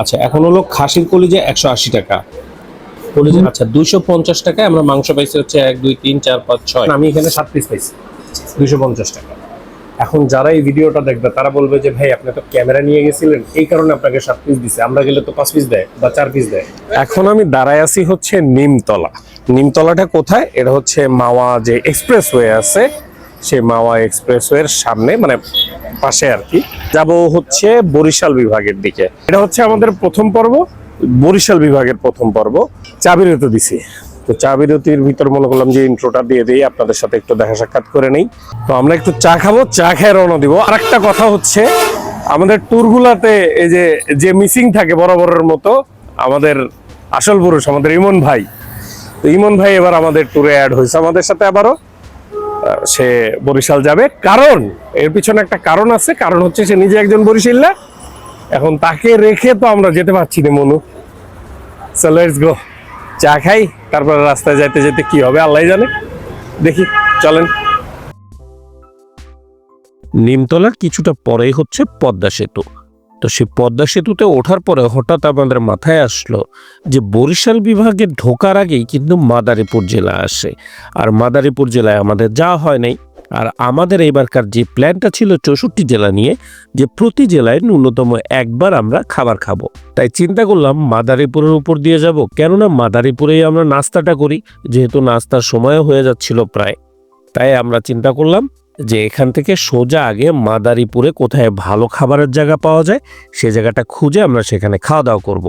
আচ্ছা এখন হলো খাসির কলিজা একশো আশি টাকা। কলিজা আচ্ছা দুইশো পঞ্চাশ টাকায় আমরা মাংস পাইছি হচ্ছে এক দুই তিন চার পাঁচ ছয়। আমি এখানে সাত পিস পাইছি দুইশো পঞ্চাশ টাকা। এখন যারা এই ভিডিওটা দেখবে তারা বলবে যে ভাই আপনি তো ক্যামেরা নিয়ে গেছিলেন। এই কারণে আপনাকে সাত পিস দিছে। আমরা গেলে তো পাঁচ পিস দেয় বা চার পিস দেয়। এখন আমি দাঁড়ায় আছি হচ্ছে নিমতলা। নিমতলাটা কোথায়? এটা হচ্ছে মাওয়া যে এক্সপ্রেসওয়ে আছে সেই মাওয়া এক্সপ্রেসওয়ের সামনে মানে পাশে আর কি। যাব হচ্ছে বরিশাল বিভাগের দিকে। এটা হচ্ছে আমাদের প্রথম পর্ব, বরিশাল বিভাগের প্রথম পর্ব। চাবিরত দিছি। তো চা বিরতির ভিতর মনে করলাম যে ইন্ট্রোটা দিয়ে দিই, আপনাদের সাথে একটু দেখা সাক্ষাৎ করে নেই। তো আমরা একটু চা খাব, চা খেয়ে রওনা দিব। আর একটা কথা হচ্ছে, আমাদের ট্যুরগুলাতে এই যে যে মিসিং থাকে বরাবরের মতো, আমাদের আসল পুরুষ, আমাদের ইমন ভাই। তো ইমন ভাই এবার আমাদের ট্যুরে অ্যাড হয়েছে। আমাদের সাথে আবারও সে বরিশাল যাবে। কারণ, এর পিছনে একটা কারণ আছে, কারণ হচ্ছে সে নিজে একজন বরিশাল্লা এখন তাকে রেখে তো আমরা যেতে পারছি না, মনু। সো গো চা খাই, তারপরে রাস্তায় যাইতে যেতে কি হবে, আল্লাহ জানে। দেখি, চলেন। নিমতলার কিছুটা পরেই হচ্ছে পদ্মা সেতু। তো সেই পদ্মা সেতুতে ওঠার পরে হঠাৎ আমাদের মাথায় আসলো যে বরিশাল বিভাগে ঢোকার আগেই কিন্তু মাদারীপুর জেলা আসে। আর মাদারীপুর জেলায় আমাদের যাওয়া হয় নাই। আর আমাদের এবারকার যে প্ল্যানটা ছিল চৌষট্টি জেলা নিয়ে, যে প্রতি জেলায় ন্যূনতম একবার আমরা খাবার খাব। তাই চিন্তা করলাম মাদারীপুরের উপর দিয়ে যাব। কেননা মাদারীপুরেই আমরা নাস্তাটা করি, যেহেতু নাস্তার সময়ও হয়ে যাচ্ছিল প্রায়। তাই আমরা চিন্তা করলাম যে এখান থেকে সোজা আগে মাদারীপুরে কোথায় ভালো খাবারের জায়গা পাওয়া যায়, সে জায়গাটা খুঁজে আমরা সেখানে খাওয়া দাওয়া করব।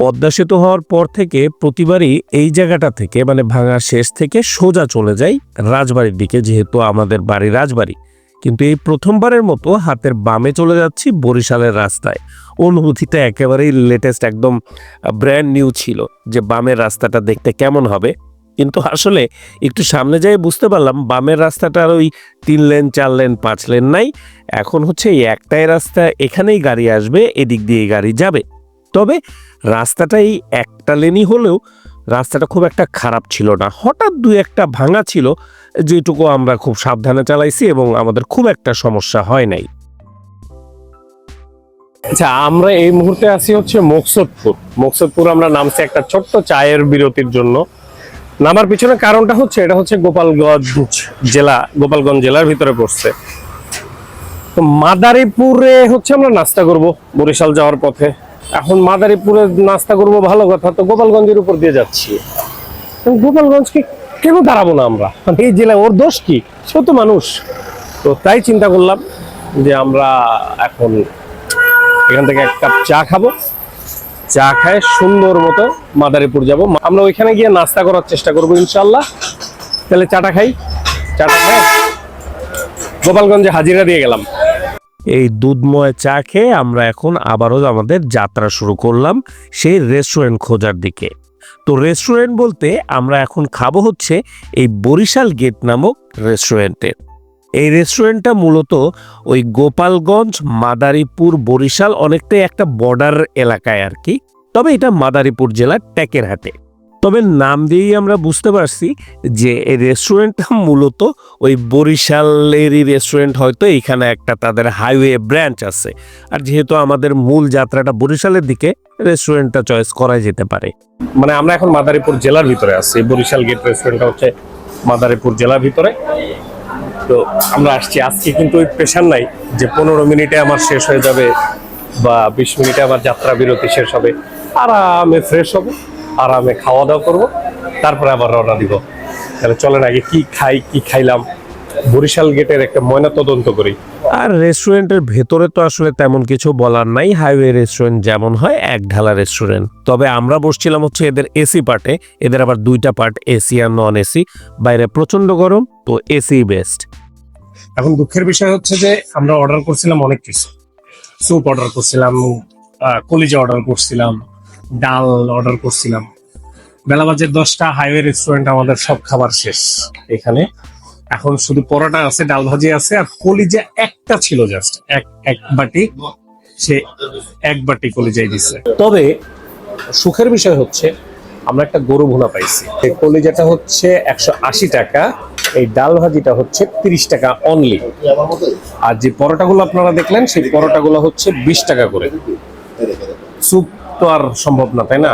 পদ্মা সেতু হওয়ার পর থেকে প্রতিবারই এই জায়গাটা থেকে মানে ভাঙা শেষ থেকে সোজা চলে যাই রাজবাড়ির দিকে, যেহেতু আমাদের বাড়ি রাজবাড়ি। কিন্তু এই প্রথমবারের মতো হাতের বামে চলে যাচ্ছি বরিশালের রাস্তায়। অনুভূতিটা একেবারেই লেটেস্ট একদম ব্র্যান্ড নিউ ছিল, যে বামের রাস্তাটা দেখতে কেমন হবে। কিন্তু আসলে একটু সামনে যাই বুঝতে পারলাম, বামের রাস্তাটার ওই তিন লেন, চার লেন, পাঁচ লেন নাই। এখন হচ্ছে এই একটাই রাস্তা, এখানেই গাড়ি আসবে, এদিক দিয়ে গাড়ি যাবে। তবে রাস্তাটা এই একটা লেনই হলেও রাস্তাটা খুব একটা খারাপ ছিল না। হঠাৎ দু একটা ভাঙা ছিল, যেটুকু আমরা খুব সাবধানে চালাইছি এবং আমাদের খুব একটা সমস্যা হয় নাই। আচ্ছা আমরা এই মুহূর্তে আছি হচ্ছে মকসদপুর। মকসদপুর আমরা নামছি একটা ছোট্ট চায়ের বিরতির জন্য। নামার পিছনে কারণটা হচ্ছে, এটা হচ্ছে গোপালগঞ্জ জেলা, গোপালগঞ্জ জেলার ভিতরে পড়ছে। তো মাদারীপুরে হচ্ছে আমরা নাস্তা করব বরিশাল যাওয়ার পথে। এখন মাদারীপুরে নাস্তা করব ভালো কথা, তো গোপালগঞ্জের উপর দিয়ে যাচ্ছি। গোপালগঞ্জকে কেন দাঁড়াবো না আমরা? মানে এই জেলায় ওর দোষ কি? সে তো মানুষ। তো তাই চিন্তা করলাম যে আমরা এখন এখান থেকে এক কাপ চা খাব। চা খায়, সুন্দর মতো মাদারীপুর যাব। আমরা ওইখানে গিয়ে নাস্তা করার চেষ্টা করব ইনশাল্লাহ তাহলে চাটা খাই। চাটা খাই। গোপালগঞ্জে হাজিরা দিয়ে গেলাম। এই দুধময় চা খেয়ে আমরা এখন আবারও আমাদের যাত্রা শুরু করলাম সেই রেস্টুরেন্ট খোঁজার দিকে। তো রেস্টুরেন্ট বলতে আমরা এখন খাব হচ্ছে এই বরিশাল গেট নামক রেস্টুরেন্টে এই রেস্টুরেন্টটা মূলত ওই গোপালগঞ্জ, মাদারীপুর, বরিশাল অনেকটাই একটা বর্ডার এলাকায় আর কি। তবে এটা মাদারীপুর জেলার ট্যাকের হাটে। তবে নাম দিয়েই আমরা বুঝতে পারছি যে এই রেস্টুরেন্টটা মূলত ওই বরিশালেরই রেস্টুরেন্ট হয়তো এইখানে একটা তাদের হাইওয়ে ব্রাঞ্চ আছে। আর যেহেতু আমাদের মূল যাত্রাটা বরিশালের দিকে রেস্টুরেন্টটা চয়েস করা যেতে পারে। মানে আমরা এখন মাদারীপুর জেলার ভিতরে আছি। বরিশাল গেট রেস্টুরেন্টটা হচ্ছে মাদারীপুর জেলার ভিতরে। তো আমরা আসছি। আজকে কিন্তু ওই প্রেশার নাই যে পনেরো মিনিটে আমার শেষ হয়ে যাবে বা বিশ মিনিটে আমার যাত্রা বিরতি শেষ হবে। আরামে ফ্রেশ হব, আরামে খাওয়া দাওয়া করব, তারপরে আবার রওনা দিব। তাহলে চলেন আগে কি খাই, কি খাইলাম বরিশাল গেটের একটা ময়না তদন্ত করি। আর রেস্টুরেন্টের ভেতরে তো আসলে তেমন কিছু বলার নাই হাইওয়ে রেস্টুরেন্ট যেমন হয় এক ঢালা রেস্টুরেন্ট। তবে আমরা বসছিলাম হচ্ছে এদের এসি পার্টে এদের আবার দুইটা পার্ট এসি আর নন এসি। বাইরে প্রচণ্ড গরম তো এসি বেস্ট। এখন দুঃখের বিষয় হচ্ছে যে আমরা অর্ডার করছিলাম অনেক কিছু। স্যুপ অর্ডার করছিলাম কলিজা অর্ডার করছিলাম ডাল অর্ডার করছিলাম। বেলা বাজে দশটা হাইওয়ে রেস্টুরেন্ট আমাদের সব খাবার শেষ। এখানে এখন শুধু পরোটা আছে, ডাল ভাজি আছে, আর কলিজা একটা ছিল জাস্ট এক এক বাটি, সে এক বাটি কলিজাই দিছে। তবে সুখের বিষয় হচ্ছে, আমরা একটা গরু ভুনা পাইছি। এই কলিজাটা হচ্ছে একশো আশি টাকা, এই ডাল ভাজিটা হচ্ছে তিরিশ টাকা অনলি আর যে পরোটাগুলো আপনারা দেখলেন, সেই পরোটাগুলো হচ্ছে বিশ টাকা করে। স্যুপ তো আর সম্ভব না, তাই না?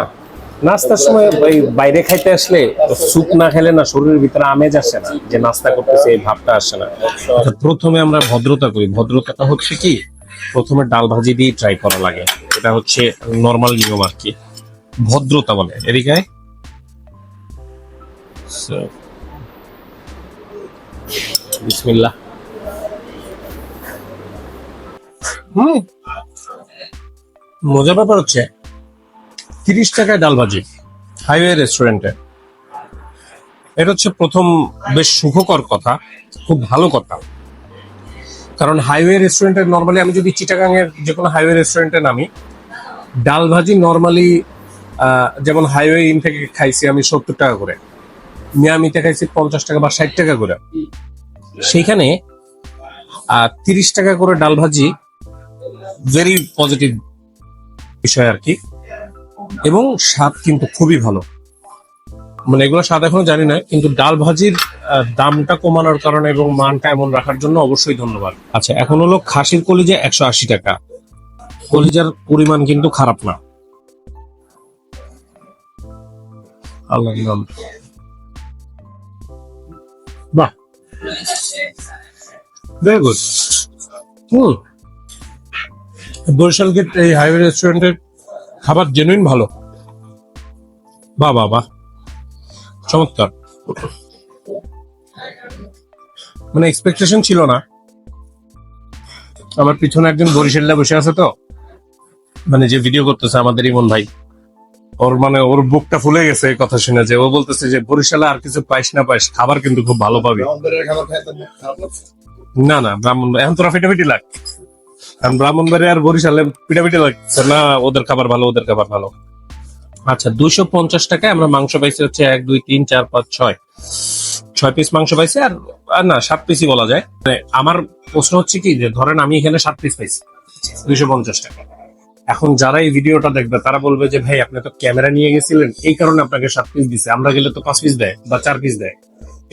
নাস্তার সময় বাইরে খাইতে আসলে স্যুপ না খেলে না শরীরের ভিতরে আমেজ আসে না যে নাস্তা করতেছে এই ভাবটা আসে না। আচ্ছা, প্রথমে আমরা ভদ্রতা করি। ভদ্রতাটা হচ্ছে কি? প্রথমে ডাল ভাজি দিয়ে ট্রাই করা লাগে। এটা হচ্ছে নর্মাল নিয়ম আর কি। ভদ্রতা বলে। এদিকে। বিসমিল্লাহ। মজার ব্যাপার হচ্ছে তিরিশ টাকায় ডাল ভাজি, হাইওয়ে রেস্টুরেন্টে। এটা হচ্ছে প্রথম বেশ সুখকর কথা, খুব ভালো কথা। কারণ হাইওয়ে রেস্টুরেন্টে নর্মালি আমি যদি চিটাগাং এর যে কোনো হাইওয়ে রেস্টুরেন্টে নামি, ডাল ভাজি নর্মালি যেমন হাইওয়ে ইন থেকে খাইছি আমি সত্তর টাকা করে, মিয়ামিতে খাইছি পঞ্চাশ টাকা বা ষাট টাকা করে। সেইখানে তিরিশ টাকা করে ডাল ভাজি ভেরি পজিটিভ বিষয় আর কি। এবং স্বাদ কিন্তু খুবই ভালো। মানে এগুলো স্বাদ এখনও জানি না, কিন্তু ডাল ভাজির দামটা কমানোর কারণে এবং মানটা এমন রাখার জন্য অবশ্যই ধন্যবাদ। আচ্ছা এখন হলো খাসির কলিজা একশো আশি টাকা। কলিজার পরিমাণ কিন্তু খারাপ না। আল্লাহ বাহ। গুড বরিশাল গেট এই হাইওয়ে রেস্টুরেন্টের খাবার জেনুইন ভালো। বাহ বাহ বাহ চমৎকার। মানে এক্সপেকটেশন ছিল না। আমার পিছনে একজন বরিশাল্লা বসে আছে তো। মানে যে ভিডিও করতেছে আমাদের ইমন ভাই। ওর মানে ওর বুকটা ফুলে গেছে এই কথা শুনে যে ও বলতেছে যে বরিশালে আর কিছু পাইস না পাইস খাবার কিন্তু খুব ভালো পাবি। না না ব্রাহ্মণ এখন তোরা ফিটাফিটি লাগ। কারণ ব্রাহ্মণবাড়ি আর বরিশালে পিটাপিটি লাগছে না, ওদের খাবার ভালো, ওদের খাবার ভালো। আচ্ছা দুইশো পঞ্চাশ টাকায় আমরা মাংস পাইছি হচ্ছে এক, দুই, তিন, চার, পাঁচ, ছয়। ছয় পিস মাংস পাইছি আর না, সাত পিসই বলা যায়। মানে আমার প্রশ্ন হচ্ছে কি যে, ধরেন আমি এখানে সাত পিস পাইছি, দুইশো পঞ্চাশ টাকা। এখন যারা এই ভিডিওটা দেখবে, তারা বলবে যে, ভাই, আপনি তো ক্যামেরা নিয়ে গেছিলেন, এই কারণে আপনাকে সাত পিস দিছে। আমরা গেলে তো পাঁচ পিস দেয় বা চার পিস দেয়।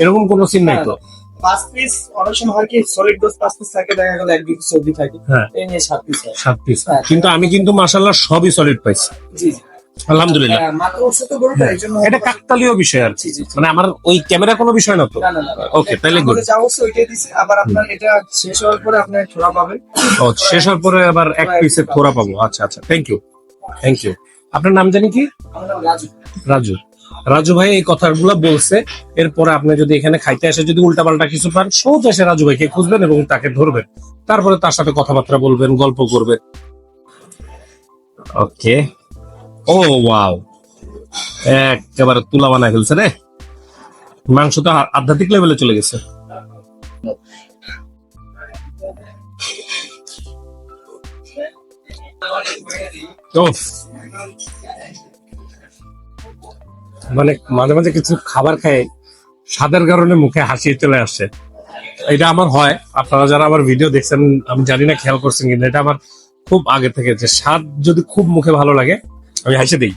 এরকম কোনো সিন নাই তো। পাঁচ পিস অনেক সময় হয় কি সলিড ডোজ পাঁচ পিস থাকে দেখা গেল এক পিস সবজি থাকে। হ্যাঁ। এই নিয়ে সাত পিস হয়। সাত পিস হ্যাঁ। কিন্তু আমি কিন্তু সবই সলিড পাইছি। জি জি। আলহামদুলিল্লাহ। হ্যাঁ, এটা কাকতালীয় বিষয় আর। জি। মানে আমার ওই ক্যামেরা কোনো বিষয় না তো। ওইটাই দিছে। আবার আপনার এটা শেষ হওয়ার পরে পাবেন। ও, শেষ হওয়ার পরে আবার এক পিসের থোড়া পাবো। আচ্ছা আচ্ছা। থ্যাংক ইউ থ্যাংক ইউ আপনার নাম জানি কি? রাজু। রাজু। রাজু ভাই এই কথাগুলো বলছে। এরপরে আপনি যদি এখানে খাইতে আসে, যদি উল্টাপাল্টা কিছু পান সোজা এসে রাজু ভাইকে খুঁজবেন এবং তাকে ধরবেন। তারপরে তার সাথে কথাবার্তা বলবেন, গল্প করবেন। ওকে। ও, ওয়াও। একেবারে তুলা বানায় ফেলছে রে। মাংস তো আধ্যাত্মিক লেভেলে চলে গেছে। উফ। মানে মাঝে মাঝে কিছু খাবার খাই স্বাদের কারণে মুখে হাসি চলে আসছে এটা আমার হয়। আপনারা যারা আমার ভিডিও দেখছেন, আমি জানি না খেয়াল করছেন কিন্তু এটা আমার খুব আগে থেকে যে স্বাদ যদি খুব মুখে ভালো লাগে, আমি হাসি দিই।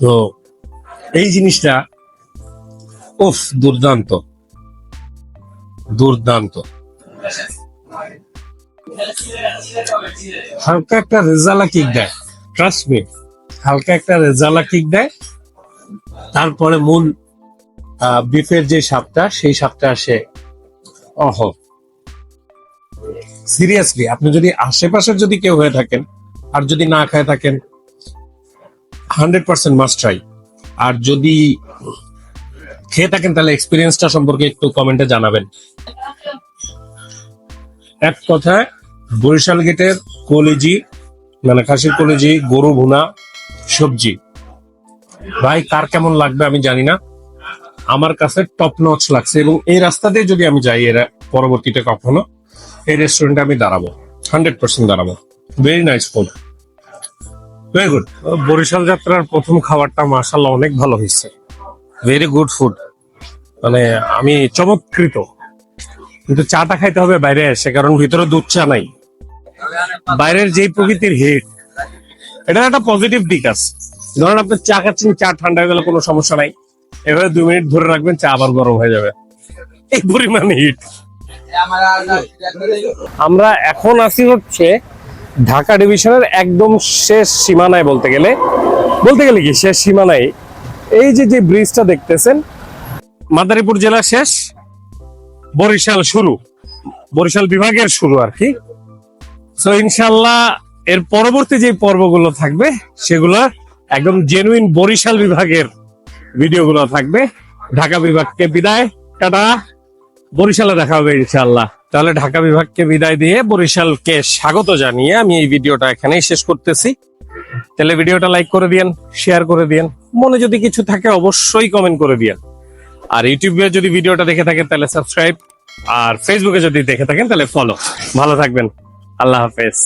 তো এই জিনিসটা, উফ, দুর্দান্ত। দুর্দান্ত। হালকা একটা রেজালা কিক দেয় ট্রাস্ট মি হালকা একটা রেজালা কিক দেয়। তারপরে মূল বিফের যে সাপটা, সেই সাপটা আসে অহ। সিরিয়াসলি আপনি যদি আশেপাশের যদি কেউ হয়ে থাকেন, আর যদি না খায় থাকেন হান্ড্রেড পার্সেন্ট মাস্ট ট্রাই আর যদি খেয়ে থাকেন, তাহলে এক্সপিরিয়েন্সটা সম্পর্কে একটু কমেন্টে জানাবেন। এক কথায় বরিশাল গেটের কলেজি মানে খাসির কলেজি, গরু ভুনা সবজি। ভাই, কার কেমন লাগবে আমি জানি না। আমার কাছে টপ নচ লাগছে এবং এই রাস্তা দিয়ে যদি আমি যাই এর পরবর্তীতে কখনো, এই রেস্টুরেন্টে আমি দাঁড়াবো। হান্ড্রেড পার্সেন্ট দাঁড়াবো। Very nice food very good Barishal যাত্রার প্রথম খাবারটা মাসাল্লাহ অনেক ভালো হয়েছে। ভেরি গুড ফুড মানে আমি চমৎকৃত। কিন্তু চাটা খাইতে হবে বাইরে এসে কারণ ভিতরে দুধ চা নাই। বাইরের যেই প্রকৃতির হিট এটা একটা পজিটিভ দিক আছে। ধরেন আপনি চা খাচ্ছেন, চা ঠান্ডা হয়ে গেলে কোনো সমস্যা নাই। এভাবে দুই মিনিট ধরে রাখবেন, চা আবার গরম হয়ে যাবে। এই পরিমাণ হিট আমরা এখন আছি হচ্ছে ঢাকা ডিভিশনের একদম শেষ সীমানায় বলতে গেলে। বলতে গেলে কি? শেষ সীমানায়। এই যে যে ব্রিজটা দেখতেছেন, মাদারীপুর জেলা শেষ, বরিশাল শুরু। বরিশাল বিভাগের শুরু আর কি। তো ইনশাল্লাহ এর পরবর্তী যে পর্বগুলো থাকবে, সেগুলো একদম জেনুইন বরিশাল বিভাগের ভিডিওগুলো থাকবে। ঢাকা বিভাগকে বিদায়। টাটা। বরিশালে দেখা হবে ইনশাল্লাহ তাহলে ঢাকা বিভাগকে বিদায় দিয়ে বরিশালকে স্বাগত জানিয়ে আমি এই ভিডিওটা এখানেই শেষ করতেছি। তাহলে ভিডিওটা লাইক করে দিয়েন, শেয়ার করে দিয়েন। মনে যদি কিছু থাকে অবশ্যই কমেন্ট করে দিয়েন। আর ইউটিউবে যদি ভিডিওটা দেখে থাকেন, তাহলে সাবস্ক্রাইব আর ফেসবুকে যদি দেখে থাকেন, তাহলে ফলো ভালো থাকবেন। আল্লাহ হাফেজ।